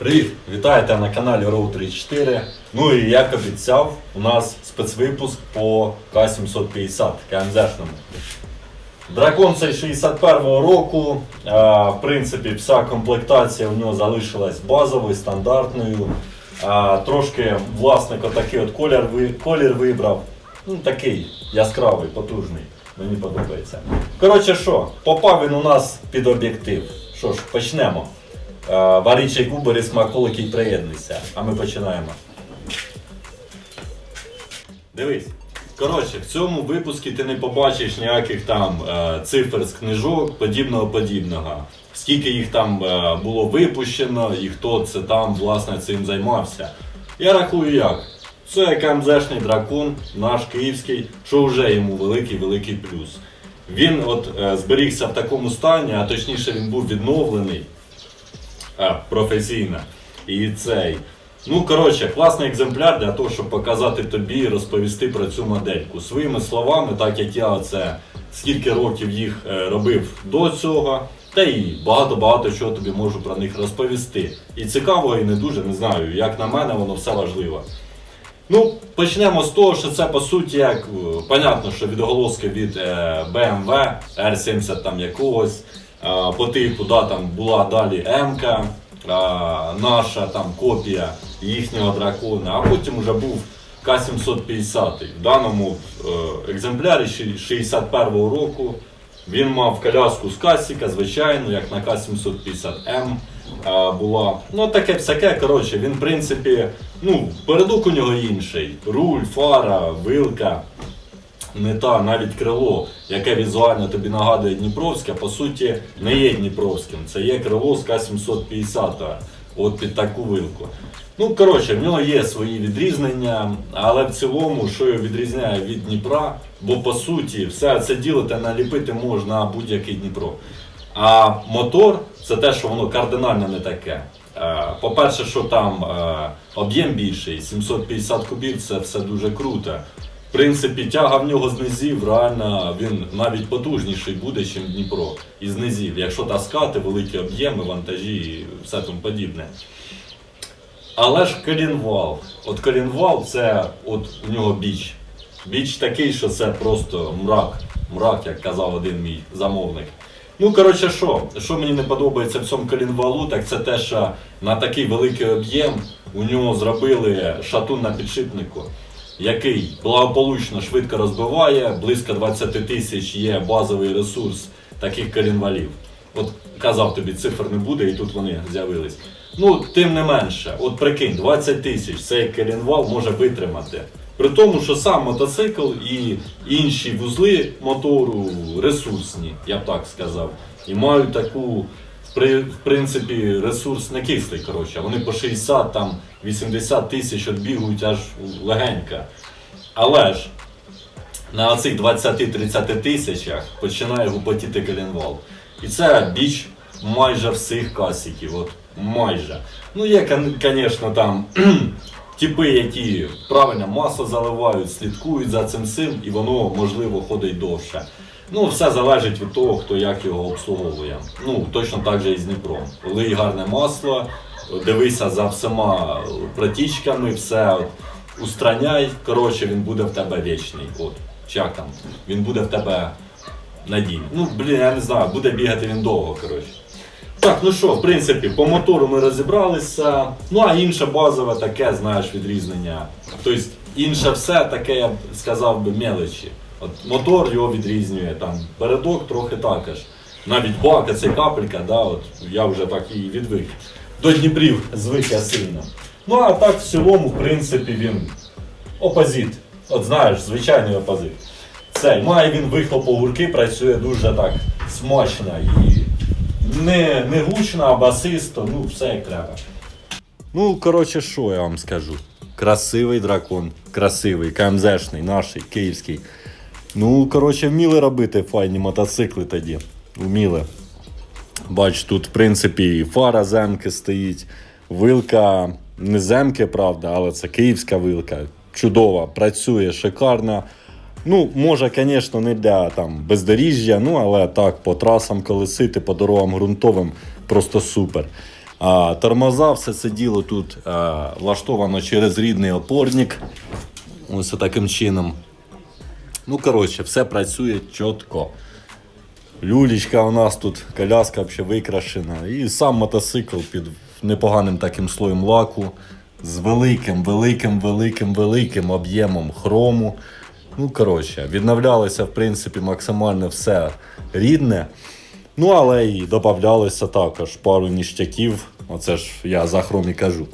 Привіт! Вітаєте на каналі Road 34. Ну і як обіцяв, у нас спецвипуск по К-750 КМЗшному. Дракон цей 61-го року. В принципі, вся комплектація у нього залишилась базовою, стандартною. Трошки власник отакий от колір, колір вибрав. Ну, такий яскравий, потужний. Мені подобається. Коротше, що, попав він у нас під об'єктив. Що ж, почнемо. Варічий кубер і смаколики й приєднуйся. А ми починаємо. Дивись. Коротше, в цьому випуску ти не побачиш ніяких там е, цифр з книжок, подібного подібного. Скільки їх там е, було випущено і хто це там власне цим займався. Я рахую як. Це КМЗшний дракон, наш київський, що вже йому великий-великий плюс. Він от е, зберігся в такому стані, а точніше він був відновлений а, професійно. І цей. Ну, коротше, класний екземпляр для того, щоб показати тобі і розповісти про цю модельку. Своїми словами, так як я оце скільки років їх е, робив до цього, та і багато-багато чого тобі можу про них розповісти. І цікаво, і не дуже, не знаю. Як на мене, воно все важливо. Ну, почнемо з того, що це по суті як е, понятно, що відголоски від е, BMW R70 там якогось. Е, по типу, да, там була далі МК, е, наша там копія їхнього дракона, а потім вже був К-750. В даному е, екземплярі 61-го року він мав коляску з касіка, звичайно, як на К-750М а, була. Ну, таке всяке, коротше, він, в принципі, ну, передок у нього інший. Руль, фара, вилка, не та, навіть крило, яке візуально тобі нагадує Дніпровське, по суті, не є Дніпровським. Це є крило з К-750, от під таку вилку. Ну, коротше, в нього є свої відрізнення, але в цілому, що його відрізняє від Дніпра, бо по суті, все це діло наліпити можна на будь-який Дніпро. А мотор це те, що воно кардинально не таке. Е, По-перше, що там е, об'єм більший, 750 кубів, це все дуже круто. В принципі, тяга в нього з низів, реально він навіть потужніший буде, ніж Дніпро. Із низів, якщо таскати великі об'єми, вантажі і все тому подібне. Але ж колінвал. От колінвал це от у нього біч. Біч такий, що це просто мрак. Мрак, як казав один мій замовник. Ну, коротше, що? Що мені не подобається в цьому колінвалу, так це те, що на такий великий об'єм у нього зробили шатун на підшипнику, який благополучно швидко розбиває, близько 20 тисяч є базовий ресурс таких колінвалів. От казав тобі, цифр не буде, і тут вони з'явились. Ну, тим не менше, от прикинь, 20 тисяч цей керінвал може витримати. При тому, що сам мотоцикл і інші вузли мотору ресурсні, я б так сказав. І мають таку, при- в принципі, ресурс не кислий, коротше. Вони по 60 там 80 тисяч відбігують аж легенько. Але ж на цих 20-30 тисячах починає гупотіти коленвал. І це біч майже всіх касиків. От майже. Ну є, звісно, там типи, які правильно масло заливають, слідкують за цим всім, і воно можливо ходить довше. Ну, все залежить від того, хто як його обслуговує. Ну, точно так же і з Дніпром. Лий гарне масло, дивися за всіма протічками, все от, устраняй. Коротше, він буде в тебе вічний. От, чи як там, він буде в тебе надійний. Ну, блін, я не знаю, буде бігати він довго, коротше. Так, ну що, в принципі, по мотору ми розібралися. Ну а інше базове таке, знаєш, відрізнення. Тобто інше все таке, я б сказав би, мелочі. От мотор його відрізнює, там передок трохи також. Навіть бака, це капелька, да, от я вже так і відвик. До Дніпрів звик я сильно. Ну а так в цілому, в принципі, він опозит. От знаєш, звичайний опозит. Цей має він вихлоп огурки, працює дуже так смачно і не, не гучно, а басисто, ну все як треба. Ну, коротше, що я вам скажу? Красивий дракон, красивий, КМЗшний, наш, київський. Ну, коротше, вміли робити файні мотоцикли тоді. Вміли. Бач, тут, в принципі, і фара земки стоїть, вилка не земки, правда, але це київська вилка. Чудова, працює шикарно. Ну, може, звісно, не для там, бездоріжжя, ну але так, по трасам колесити, по дорогам ґрунтовим, просто супер. А, тормоза, все це діло тут а, влаштовано через рідний опорник. Ось таким чином. Ну, коротше, все працює чітко. Люлічка у нас тут, коляска викрашена. І сам мотоцикл під непоганим таким слоєм лаку. З великим, великим, великим, великим об'ємом хрому. Ну, коротше, відновлялося, в принципі, максимально все рідне. Ну, але і додавалося також пару ніштяків. Оце ж я за хром і кажу.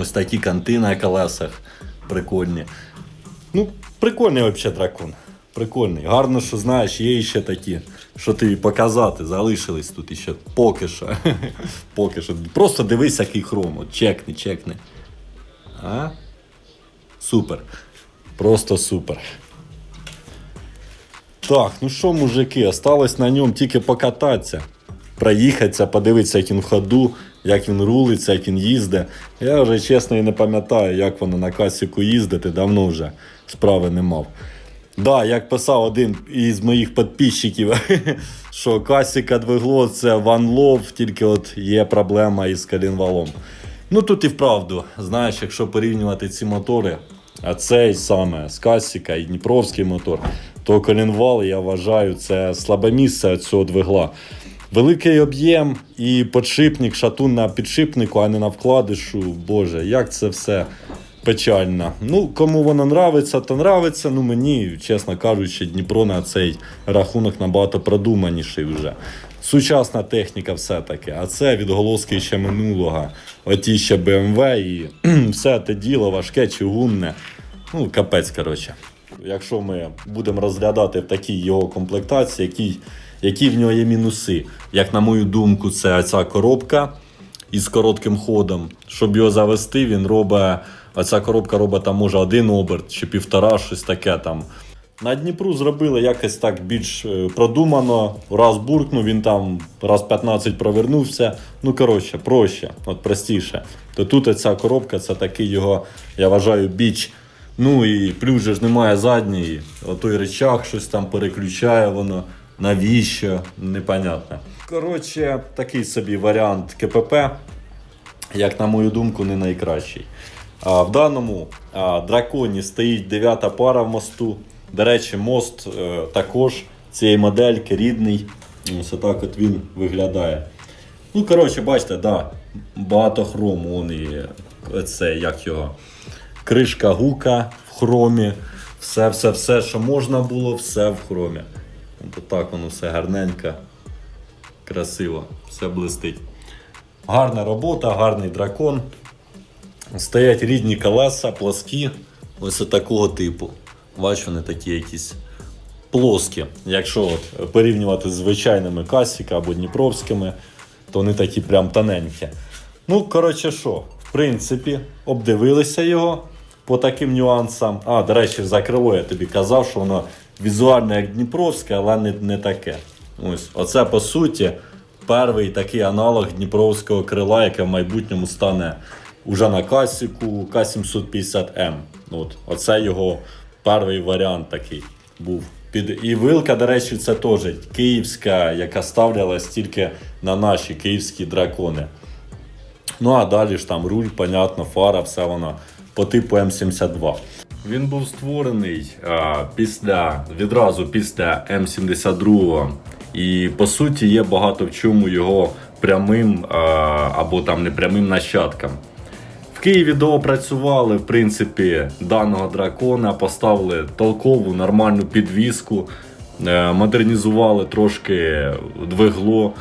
Ось такі канти на колесах прикольні. Ну, прикольний взагалі дракон. Прикольний. Гарно, що знаєш, є ще такі, що тобі показати, залишились тут іще поки що. поки що. Просто дивись, який хром. От чекни, чекни. А? Супер. Просто супер. Так, ну що, мужики, осталось на ньому тільки покататися, проїхатися, подивитися, як він в ходу, як він рулиться, як він їздить. Я вже чесно і не пам'ятаю, як воно на касіку їздити, давно вже справи не мав. Да, як писав один із моїх підписчиків, що касіка двигло це Love, тільки от є проблема із колінвалом. Ну тут і вправду, знаєш, якщо порівнювати ці мотори, а цей саме з Касіка і Дніпровський мотор, то колінвал, я вважаю, це слабе місце цього двигла. Великий об'єм і подшипник, шатун на підшипнику, а не на вкладишу. Боже, як це все печально. Ну, кому воно нравиться, то нравиться. Ну мені, чесно кажучи, Дніпро на цей рахунок набагато продуманіший вже. Сучасна техніка все-таки, а це відголоски ще минулого. Оті ще BMW і все те діло важке, чугунне. Ну, капець, коротше. Якщо ми будемо розглядати в такій його комплектації, які, які в нього є мінуси. Як на мою думку, це ця коробка із коротким ходом. Щоб його завести, він робить. Оця коробка робить там може один оберт чи півтора, щось таке там. На Дніпру зробили якось так більш е, продумано. Раз буркнув, він там раз 15 провернувся. Ну, коротше, проще, от простіше. То тут ця коробка це такий його, я вважаю, біч. Ну і плюс же ж немає задньої. Отой речах щось там переключає воно. Навіщо? Непонятно. Коротше, такий собі варіант КПП як на мою думку, не найкращий. А, в даному а, драконі стоїть дев'ята пара в мосту. До речі, мост е, також цієї модельки рідний. Ось так от він виглядає. Ну, коротше, бачите, да, багато хрому. Вон і це, як його. Кришка гука в хромі. Все, все, все, що можна було, все в хромі. От так воно все гарненько, красиво, все блистить. Гарна робота, гарний дракон. Стоять рідні колеса, плоскі, ось такого типу. Бачу, вони такі якісь плоскі. Якщо от порівнювати з звичайними касіка або дніпровськими, то вони такі прям тоненькі. Ну, коротше, що, в принципі, обдивилися його по таким нюансам. А, до речі, за крило я тобі казав, що воно візуально як Дніпровське, але не, не таке. Ось, оце по суті перший такий аналог Дніпровського крила, яке в майбутньому стане уже на касіку К750М. От, оце його перший варіант такий був. Під... І вилка, до речі, це теж київська, яка ставлялась тільки на наші київські дракони. Ну а далі ж там руль, понятно, фара, все воно по типу М72. Він був створений а, після відразу після М72. І по суті є багато в чому його прямим а, або там непрямим нащадкам. В Києві доопрацювали в принципі даного дракона, поставили толкову нормальну підвіску, е, модернізували трошки двигло,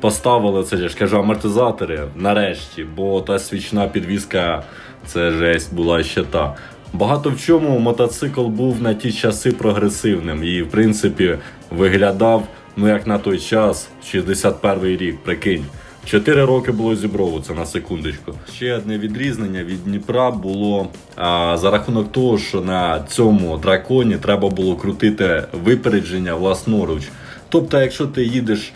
поставили це я ж кажу, амортизатори нарешті, бо та свічна підвіска це жесть була ще та. Багато в чому мотоцикл був на ті часи прогресивним і, в принципі, виглядав, ну як на той час, 61-й рік, прикинь. Чотири роки було зіброву, це на секундочку. Ще одне відрізнення від Дніпра було а, за рахунок того, що на цьому драконі треба було крутити випередження власноруч. Тобто, якщо ти їдеш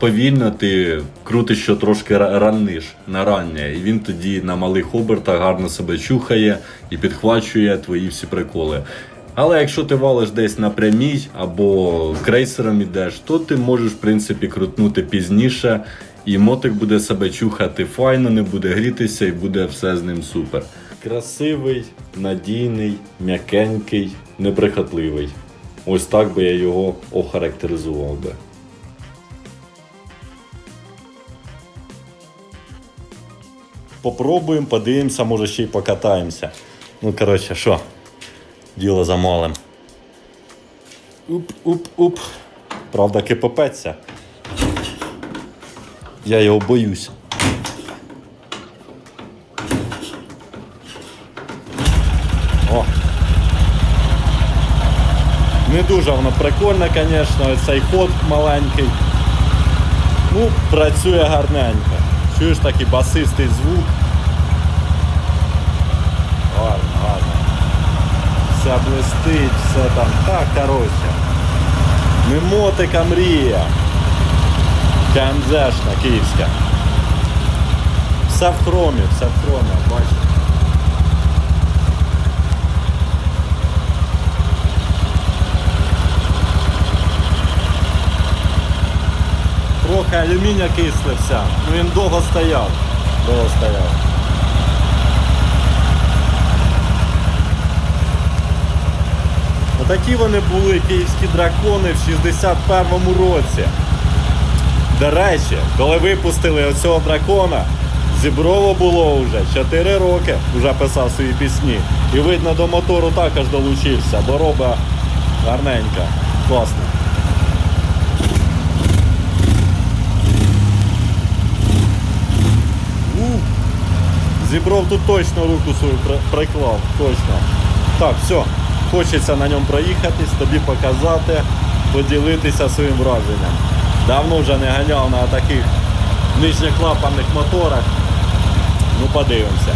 повільно, ти крутиш що трошки раниш на раннє, і він тоді на малих обертах гарно себе чухає і підхвачує твої всі приколи. Але якщо ти валиш десь на прямій або крейсером ідеш, то ти можеш в принципі крутнути пізніше, і мотик буде себе чухати файно, не буде грітися і буде все з ним супер. Красивий, надійний, м'якенький, неприхотливий. Ось так би я його охарактеризував би. Попробуємо, подивимося, може ще й покатаємося. Ну, коротше, що? Діло за малим. Уп-уп-уп. Правда, кипопеться. Я його боюсь. О! Не дуже воно прикольне, звісно, цей ход маленький. Ну, працює гарненько. Чуєш такий басистий звук. Гарно, гарно. Все блистить, все там. Так, коротше. Не мотика мрія. КМЗшна київська. Все в хромі, все в хромі, бачите. Трохи алюміння кислився, ну він довго стояв. Довго стояв. Отакі вони були київські дракони в 61-му році. До речі, коли випустили оцього дракона, Зіброво було вже 4 роки, вже писав свої пісні. І видно до мотору також долучився, бо роба гарненька, класно. У, Зібров тут точно руку свою при- приклав, точно. Так, все, хочеться на ньому проїхатись, тобі показати, поділитися своїм враженням. Давно вже не ганяв на таких нижньоклапанних моторах. Ну, подивимося.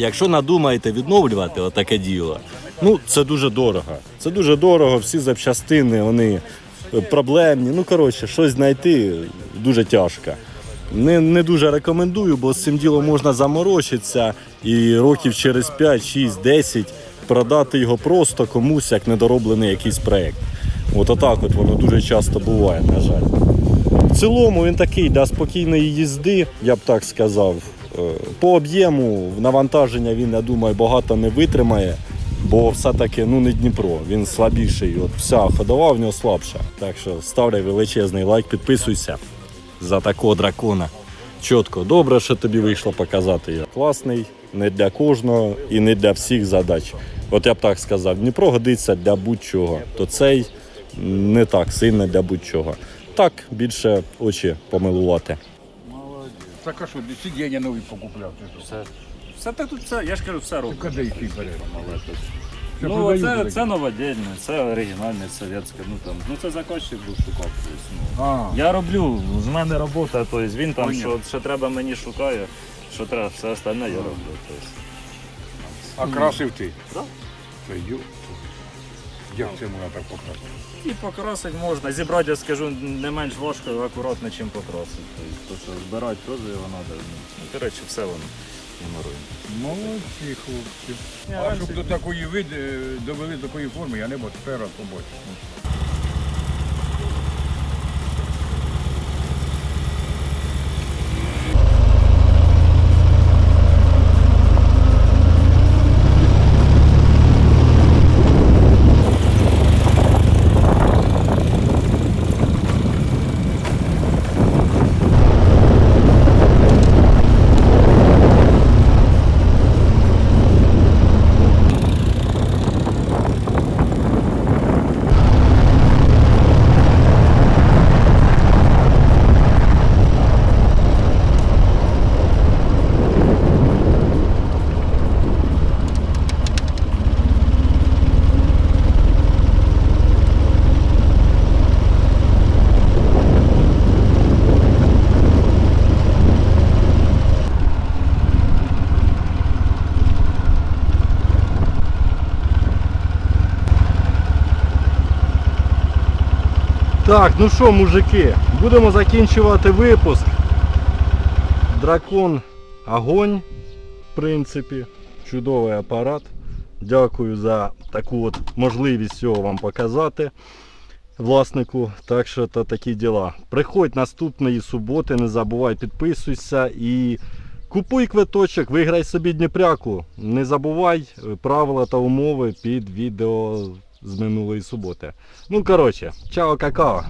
Якщо надумаєте відновлювати отаке діло, ну це дуже дорого. Це дуже дорого, всі запчастини, вони е, проблемні. Ну, коротше, щось знайти дуже тяжко. Не, не дуже рекомендую, бо з цим ділом можна заморочитися і років через 5, 6, 10 продати його просто комусь як недороблений якийсь проєкт. От отак от воно дуже часто буває, на жаль. В цілому він такий для спокійної їзди, я б так сказав. Е, По об'єму навантаження він, я думаю, багато не витримає. Бо все-таки ну не Дніпро, він слабіший. От вся ходова в нього слабша. Так що ставляй величезний лайк, підписуйся за такого дракона. Чітко, добре, що тобі вийшло показати його. Класний, не для кожного і не для всіх задач. От я б так сказав, Дніпро годиться для будь-чого, то цей не так сильно для будь-чого. Так, більше очі помилувати. Так а що, сидіння нові покупляв? ти що? Все, все так тут все, я ж кажу, все роблю. Куди їх ти береш? Що Ну, продають це, це новодільне, це оригінальне, совєтське. Ну там, ну це заказчик був шукав. Тобто, ну. А, Я роблю, з мене робота, тобто він там, Понятно. що, що треба, мені шукає, що треба, все остальне я роблю. Тобто. а красив ти? Да. Це ю. Як це можна так покрасити? І покрасити можна. Зібрати, я скажу, не менш важко і акуратно, ніж покрасити. Тобто, то, що збирати теж його треба. До коротше, все воно геморруємо. Молодці, хлопці. А раніше- щоб до такої вид, е, довели до такої форми, я не бачу, тепер раз Так, ну що, мужики, будемо закінчувати випуск. Дракон огонь, в принципі, чудовий апарат. Дякую за таку от можливість його вам показати власнику. Так що то такі діла. Приходь наступної суботи, не забувай, підписуйся і купуй квиточок, виграй собі Дніпряку. Не забувай правила та умови під відео з минулої суботи. Ну коротше, чао какао.